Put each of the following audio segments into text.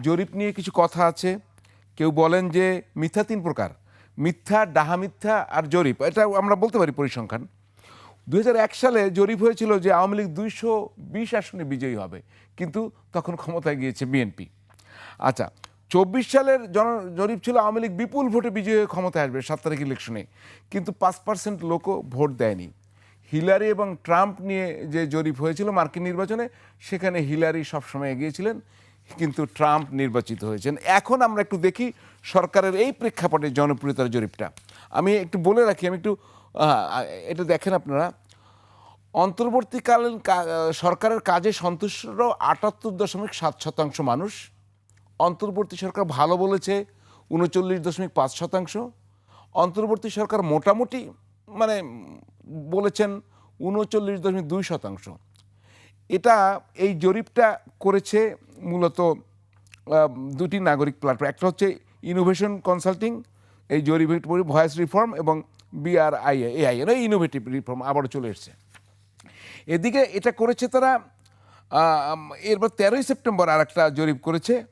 জরিপ নিয়ে কিছু কথা আছে। কেউ বলেন যে মিথ্যা তিন প্রকার। মিথ্যা, ডাহা মিথ্যা আর জরিপ। এটা আমরা বলতে পারি পরিসংখ্যান। দুই হাজার এক সালে জরিপ হয়েছিল যে আওয়ামী লীগ দুইশো বিশ আসনে বিজয়ী হবে। কিন্তু তখন ক্ষমতায় গিয়েছে বিএনপি। আচ্ছা চব্বিশ সালের জন, জরিপ ছিল আওয়ামী লীগ বিপুল ভোটে বিজয়ী ক্ষমতায় আসবে সাত তারিখ ইলেকশনে। কিন্তু পাঁচ পার্সেন্ট লোকও ভোট দেয়নি। হিলারি এবং ট্রাম্প নিয়ে যে জরিপ হয়েছিল মার্কিন নির্বাচনে, সেখানে হিলারি সবসময় এগিয়েছিলেন কিন্তু ট্রাম্প নির্বাচিত হয়েছেন। এখন আমরা একটু দেখি সরকারের এই প্রেক্ষাপটে জনপ্রিয়তার জরিপটা। আমি একটু বলে রাখি, আমি একটু এটা দেখেন আপনারা। অন্তর্বর্তীকালীন সরকারের কাজে সন্তুষ্ট আটাত্তর দশমিক সাত শতাংশ মানুষ। অন্তর্বর্তী সরকার ভালো বলেছে, উনচল্লিশ দশমিক পাঁচ শতাংশ। অন্তর্বর্তী সরকার মোটামুটি মানে বলেছেন উনচল্লিশ দশমিক দুই শতাংশ। এটা, এই জরিপটা করেছে মূলত দুটি নাগরিক প্ল্যাটফর্ম একটা হচ্ছে ইনোভেশন কনসাল্টিং এই জরিপের ভয়েস রিফর্ম এবং বিআরআই এআই এর ইনোভেটিভ রিফর্ম আবারও চলে এসছে। এদিকে এটা করেছে তারা এরপর তেরোই সেপ্টেম্বর আর একটা জরিপ করেছে।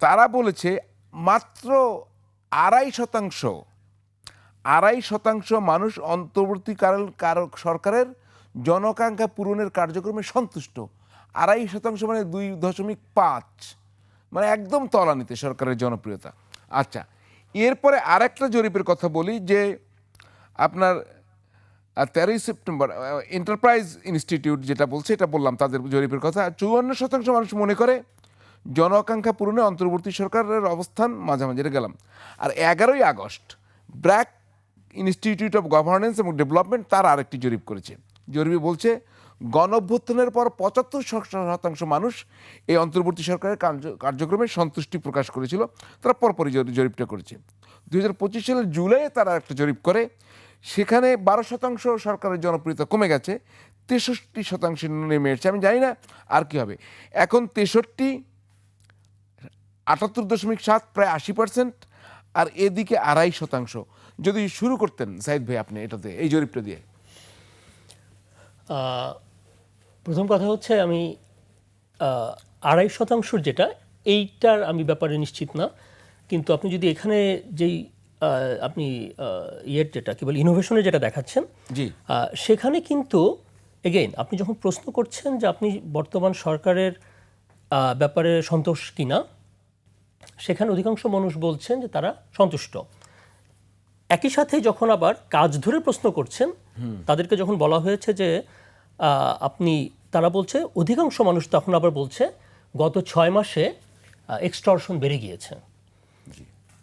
তারা বলেছে, মাত্র আড়াই শতাংশ আড়াই শতাংশ মানুষ অন্তর্বর্তীকালীন কার- সরকারের জনকাঙ্ক্ষা পূরণের কার্যক্রমে সন্তুষ্ট। আড়াই শতাংশ মানে দুই দশমিক পাঁচ। মানে একদম তলানিতে সরকারের জনপ্রিয়তা। আচ্ছা এরপরে আরেকটা জরিপের কথা বলি যে আপনার তেরোই সেপ্টেম্বর এন্টারপ্রাইজ ইনস্টিটিউট যেটা বলছে, এটা বললাম তাদের জরিপের কথা। চুয়ান্ন শতাংশ মানুষ মনে করে জনআকাঙ্ক্ষা পূরণে অন্তর্বর্তী সরকারের অবস্থান মাঝামাঝি গেলাম। আর এগারোই August, BRAC institute of governance এবং ডেভেলপমেন্ট তার আরেকটি জরিপ করেছে। জরিপে বলছে গণ অভ্যুত্থানের পর পঁচাত্তর শতাংশ মানুষ এই অন্তর্বর্তী সরকারের কার্য- কার্যক্রমে সন্তুষ্টি প্রকাশ করেছিল, তারা পরপরই জরিপটা করেছে। দুই হাজার পঁচিশ সালের জুলাইয়ে তারা একটা জরিপ করে, সেখানে বারো শতাংশ সরকারের জনপ্রিয়তা কমে গেছে, তেষট্টি শতাংশে নেমে এসেছে। আমি জানি না আর কি হবে। এখন তেষট্টি, আটাত্তর দশমিক সাত, প্রায় আশি পার্সেন্ট, আর এদিকে আড়াই শতাংশ। যদি শুরু করতেন, সাইদ ভাই, আপনি এটাতে, এই জরিপটা দিয়ে। প্রথম কথা হচ্ছে আমি আড়াই শতাংশ যেটা এইটার আমি ব্যাপারে নিশ্চিত না। কিন্তু আপনি যদি এখানে যেই আপনি ইয়ের যেটা কি বলে ইনোভেশনের যেটা দেখাচ্ছেন জি। সেখানে কিন্তু এগেইন আপনি যখন প্রশ্ন করছেন যে আপনি বর্তমান সরকারের ব্যাপারে সন্তোষ কিনা সেখানে অধিকাংশ মানুষ বলছেন যে তারা সন্তুষ্ট। একই সাথে যখন আবার কাজ ধরে প্রশ্ন করছেন তাদেরকে যখন বলা হয়েছে যে আপনি তারা বলছে অধিকাংশ মানুষ তখন আবার বলছে গত ছয় মাসে এক্সটর্শন বেড়ে গিয়েছে।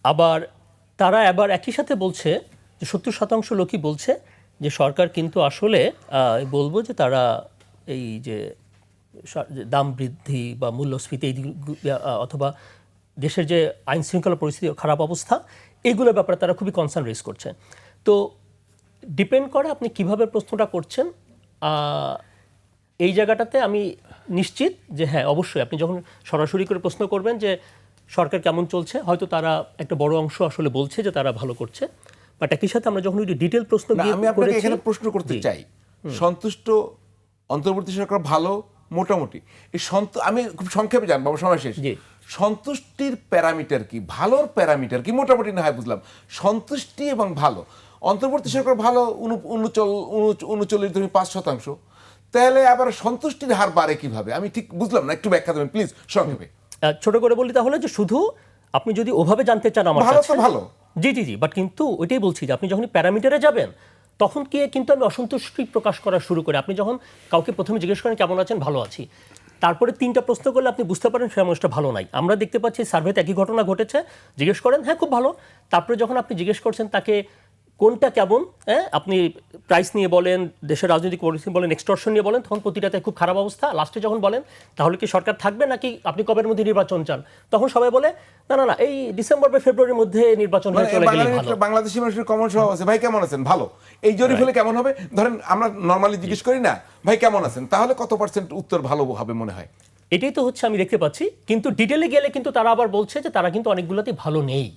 আবার তারা আবার একই সাথে বলছে যে সত্তর শতাংশ লোকই বলছে যে সরকার কিন্তু আসলে বলব যে তারা এই যে দাম বৃদ্ধি বা মূল্যস্ফীতি অথবা দেশের যে আইন শৃঙ্খলা পরিস্থিতি খারাপ অবস্থা এইগুলোর ব্যাপারে তারা খুবই কনসার্ন রেজ করছে। তো ডিপেন্ড করে আপনি কীভাবে প্রশ্নটা করছেন এই জায়গাটাতে আমি নিশ্চিত যে হ্যাঁ অবশ্যই আপনি যখন সরাসরি করে প্রশ্ন করবেন যে সরকার কেমন চলছে হয়তো তারা একটা বড় অংশ আসলে বলছে যে তারা ভালো করছে। বাট একই সাথে আমরা যখন ডিটেল প্রশ্ন আমি আপনাকে এখানে প্রশ্ন করতে চাই। সন্তুষ্ট অন্তর্বর্তী সরকার ভালো মোটামুটি। এই সন্ত আমি খুব সংক্ষেপে জানব সময় শেষ। সন্তুষ্টির প্যারামিটার কি? ভালোর প্যারামিটার কি? মোটামুটি না হয় বুঝলাম। সন্তুষ্টি এবং ভালো। অন্তর্বর্তী সরকার ভালো উনু- উনচল উনু- উনচল্লিশ দশমিক পাঁচ শতাংশ। তাহলে আবার সন্তুষ্টির হার বাড়ে কীভাবে? আমি ঠিক বুঝলাম না একটু ব্যাখ্যা দেবেন প্লিজ সংক্ষেপে। ছোট করে বলি তাহলে যে শুধু আপনি যদি ওভাবে জানতে চান আমার ভালো তো ভালো। জি জি জি বাট কিন্তু ওইটাই বলছি যে আপনি যখন প্যারামিটারে যাবেন তখন কি কিন্তু আমি অসন্তুষ্টি প্রকাশ করা শুরু করি। আপনি যখন কাউকে প্রথমে জিজ্ঞেস করেন কেমন আছেন? ভালো আছি। তারপরে তিনটা প্রশ্ন করলে আপনি বুঝতে পারেন সে মানুষটা ভালো নাই। আমরা দেখতে পাচ্ছি সার্ভেতে একই ঘটনা ঘটেছে জিজ্ঞেস করেন হ্যাঁ খুব ভালো। তারপরে যখন আপনি জিজ্ঞেস করছেন তাকে কোনটা কেমন হ্যাঁ? আপনি প্রাইস নিয়ে বলেন দেশের রাজনৈতিক পরিস্থিতি বলেন এক্সটর্শন নিয়ে বলেন তখন প্রতিটাতে খুব খারাপ অবস্থা। লাস্টে যখন বলেন তাহলে কি সরকার থাকবে নাকি আপনি কবের মধ্যে নির্বাচন চান? তখন সবাই বলে না না না এই ডিসেম্বর বা ফেব্রুয়ারির মধ্যে নির্বাচন হয়ে মানে চলে গেলেই ভালো। বাংলাদেশি মানুষের কমন স্বভাব আছে। ভাই কেমন আছেন? ভালো। এই জরিপ হলে কেমন হবে? ধরেন আমরা নর্মালি জিজ্ঞেস করি না ভাই কেমন আছেন? তাহলে কত পার্সেন্ট উত্তর ভালো হবে মনে হয়? এটাই তো হচ্ছে আমি দেখতে পাচ্ছি। কিন্তু ডিটেলে গেলে কিন্তু তারা আবার বলছে যে তারা কিন্তু অনেকগুলোতেই ভালো নেই।